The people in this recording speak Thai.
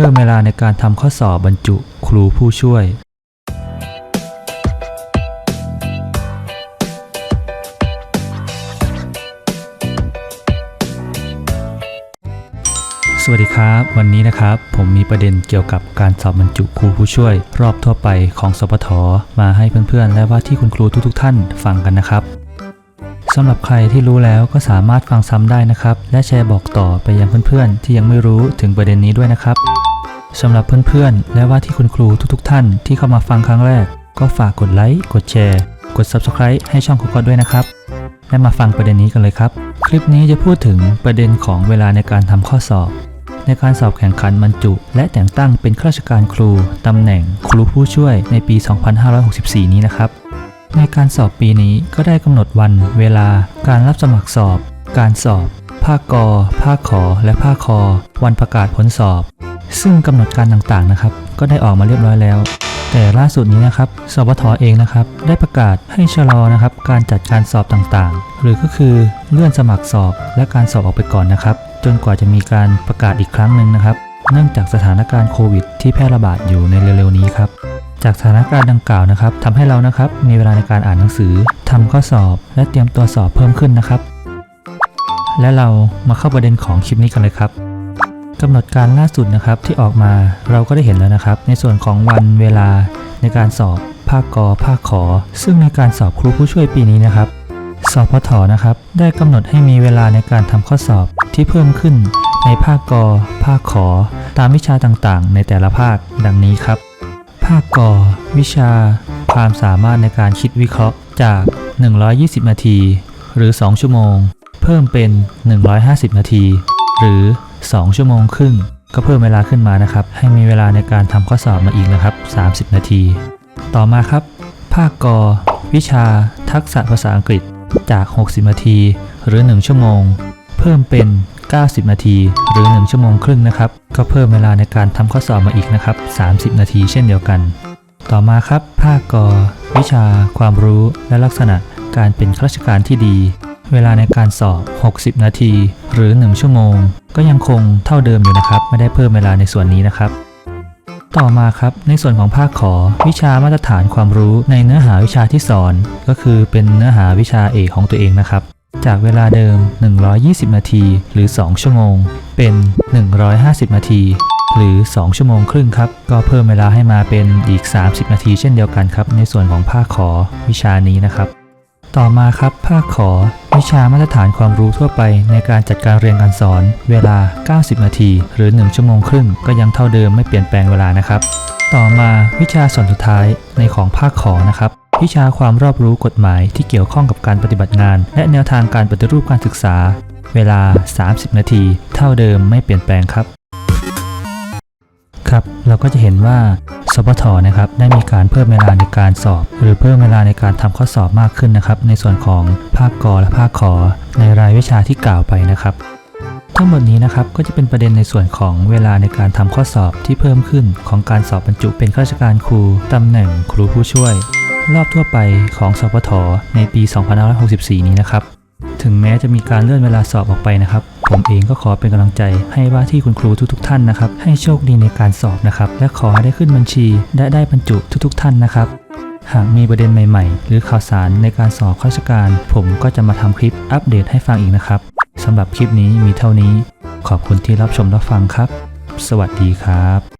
เพิ่มเวลาในการทำข้อสอบบรรจุครูผู้ช่วย สวัสดีครับ วันนี้นะครับ ผมมีประเด็นเกี่ยวกับการสอบบรรจุครูผู้ช่วย รอบทั่วไปของสปทมาให้เพื่อนๆ และว่าที่คุณครูทุกๆ ท่านฟังกันนะครับสำหรับใครที่รู้แล้วก็สามารถฟังซ้ำได้นะครับ และแชร์บอกต่อไปยังเพื่อนๆ ที่ยังไม่รู้ถึงประเด็นนี้ด้วยนะครับ สำหรับเพื่อนๆ และว่าที่คุณครูทุกๆ ท่านที่เข้ามาฟังครั้งแรก ก็ฝากกดไลค์ กดแชร์ กด Subscribe ให้ช่องคุกอด้วยนะครับ และมาฟังประเด็นนี้กันเลยครับ คลิปนี้จะพูดถึงประเด็นของเวลาในการทำข้อสอบ ในการสอบแข่งขันบรรจุ และแต่งตั้งเป็นข้าราชการครูตำแหน่งครูผู้ช่วยในปี 2564 นี้นะครับ ในการสอบปีนี้ก็ได้กำหนดวัน เวลา การรับสมัครสอบ การสอบ ภาคกอภาคขอ และภาคคอ วันประกาศผลสอบ ซึ่งกำหนดการต่างๆนะครับ ก็ได้ออกมาเรียบร้อยแล้ว แต่ล่าสุดนี้นะครับสปทเองนะครับ ได้ประกาศให้ชะลอนะครับ การจัดการสอบต่างๆ หรือก็คือเลื่อนสมัครสอบและการสอบออกไปก่อนนะครับ จนกว่าจะมีการประกาศอีกครั้งหนึ่งนะครับ เนื่องจากสถานการณ์โควิด ที่แพร่ระบาดอยู่ในเร็วๆนี้ครับจากสถานการณ์ดังกล่าวนะครับทำให้เรานะครับมีเวลาในการอ่านหนังสือทำข้อสอบ และเตรียมตัวสอบเพิ่มขึ้นนะครับ และเรามาเข้าประเด็นของคลิปนี้กันเลยครับ กำหนดการล่าสุดนะครับที่ออกมาเราก็ได้เห็นแล้วนะครับ ในส่วนของวันเวลาในการสอบภาคกอภาคขอ ซึ่งในการสอบครูผู้ช่วยปีนี้นะครับสพทนะครับ ได้กำหนดให้มีเวลาในการทำข้อสอบที่เพิ่มขึ้นในภาคกอภาคขอ ตามวิชาต่างๆ ในแต่ละภาคดังนี้ครับ ภาคกอวิชา ความสามารถในการคิดวิเคราะห์จาก 120 นาที หรือ 2 ชั่วโมง เพิ่มเป็น 150 นาที หรือ 2 ชั่วโมงครึ่ง ก็เพิ่มเวลาขึ้นมานะครับ ให้มีเวลาในการทำข้อสอบมาอีกนะครับ 30 นาที ต่อมาครับ ภาคกอวิชา ทักษะภาษาอังกฤษจาก 60 นาที หรือ 1 ชั่วโมง เพิ่มเป็น 90 นาที หรือ 1 ชั่วโมงครึ่งนะครับ ก็เพิ่มเวลาในการทำข้อสอบมาอีกนะครับ 30 นาทีเช่นเดียวกัน ต่อมาครับ ภาคกอวิชา ความรู้ และลักษณะการเป็นข้าราชการที่ดี เวลาในการสอบ 60 นาที หรือ 1 ชั่วโมง ก็ยังคงเท่าเดิมอยู่นะครับ ไม่ได้เพิ่มเวลาในส่วนนี้นะครับ ต่อมาครับ ในส่วนของภาคขอ วิชามาตรฐานความรู้ในเนื้อหาวิชาที่สอน ก็คือเป็นเนื้อหาวิชาเอกของตัวเองนะครับ จากเวลาเดิม 120 นาที หรือ 2 ชั่วโมง เป็น 150 นาที หรือ 2 ชั่วโมงครึ่งครับ ก็เพิ่มเวลาให้มาเป็นอีก 30 นาที เช่นเดียวกันครับ ในส่วนของภาคขอวิชานี้นะครับ ต่อมาครับภาคขอ วิชามาตรฐานความรู้ทั่วไปในการจัดการเรียนการสอน เวลา 90 นาที หรือ 1 ชั่วโมงครึ่ง ก็ยังเท่าเดิมไม่เปลี่ยนแปลงเวลานะครับ ต่อมาวิชาส่วนสุดท้ายในของภาคขอนะครับ วิชาความรอบรู้กฎหมายที่เกี่ยวข้องกับการปฏิบัติงาน และแนวทางการปฏิรูปการศึกษา เวลา 30 นาที เท่าเดิมไม่เปลี่ยนแปลงครับ ครับเราก็จะเห็นว่าสปทนะครับได้มีการเพิ่มเวลาในการสอบ หรือเพิ่มเวลาในการทำข้อสอบมากขึ้นนะครับในส่วนของภาคกอและภาคขอในรายวิชาที่กล่าวไปนะครับ ทั้งหมดนี้นะครับก็จะเป็นประเด็นในส่วนของเวลาในการทำข้อสอบที่เพิ่มขึ้นของการสอบบรรจุเป็นข้าราชการครูตำแหน่งครูผู้ช่วย รอบทั่วไปของสปทในปี 2564 นี้นะครับถึงแม้จะมีการเลื่อนเวลาสอบออกไปนะครับ ผมเองก็ขอเป็นกำลังใจ ให้ว่าที่คุณครูทุกๆท่านนะครับให้โชคดีในการสอบนะครับและขอให้ได้ขึ้นบัญชีและได้บรรจุทุกๆ ท่านนะครับหากมีประเด็นใหม่ๆ หรือข่าวสารในการสอบข้าราชการ ผมก็จะมาทำคลิปอัปเดตให้ฟังอีกนะครับสำหรับคลิปนี้มีเท่านี้ ขอบคุณที่รับชมรับฟังครับ สวัสดีครับ